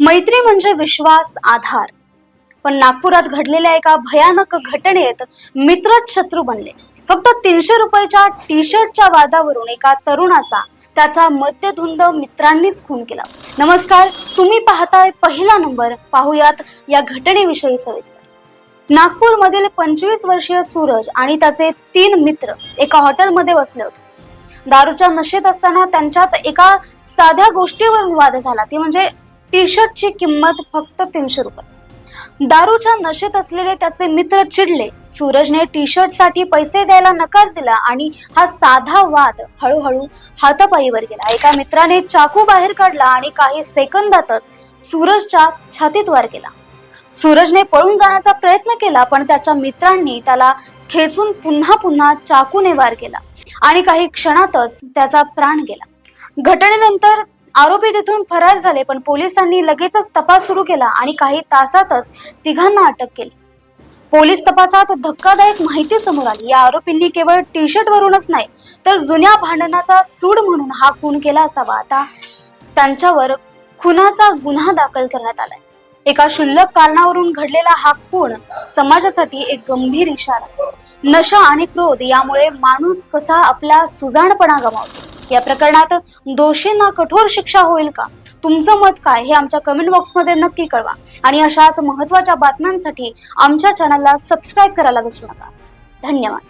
मैत्री म्हणजे विश्वास आधार. पण नागपुरात घडलेल्या एका भयानक घटनेत मित्रच शत्रू बनले. फक्त तीनशे रुपयाच्या टी शर्टच्या वादावरून एका तरुणाचा त्याच्या मद्यधुंद मित्रांनीच खून केला. नमस्कार तुम्ही पाहताय पहिला नंबर. पाहुयात या घटनेविषयी सविस्तर. नागपूरमधील पंचवीस वर्षीय सूरज आणि त्याचे तीन मित्र एका हॉटेलमध्ये बसले होते. दारूच्या नशेत असताना त्यांच्यात एका साध्या गोष्टीवरून वाद झाला. ती म्हणजे टी शर्टची किंमत फक्त तीनशे रुपये. दारूच्या नशेत असलेले त्याचे मित्र चिडले. सूरजने टी शर्टसाठी पैसे द्यायला नकार दिला आणि हा साधा वाद हळूहळू हातापायीवर गेला. एका मित्राने चाकू बाहेर काढला आणि काही सेकंदातच सूरजच्या छातीत वार केला. सूरजने पळून जाण्याचा प्रयत्न केला पण त्याच्या मित्रांनी त्याला खेचून पुन्हा पुन्हा चाकूने वार केला आणि काही क्षणातच त्याचा प्राण गेला. घटनेनंतर आरोपी तिथून फरार झाले पण पोलिसांनी लगेचच तपास सुरू केला आणि काही तासातच तिघांना अटक केली. पोलीस तपासात धक्कादायक माहिती समोर आली. या आरोपींनी केवळ टी शर्ट वरूनच नाही तर जुन्या भांडणाचा सूड म्हणून हा खून केला असावा. आता त्यांच्यावर खुनाचा गुन्हा दाखल करण्यात आलाय. एका क्षुल्लक कारणावरून घडलेला हा खून समाजासाठी एक गंभीर इशारा. नशा आणि क्रोध यामुळे माणूस कसा आपला सुजाणपणा गमावतो? या प्रकरणात दोषींना कठोर शिक्षा होईल का? तुमचं मत काय? हे आमच्या कमेंट बॉक्समध्ये नक्की कळवा. आणि अशाच महत्त्वाच्या बातम्यांसाठी आमच्या चॅनलला सबस्क्राईब करायला विसरू नका. धन्यवाद.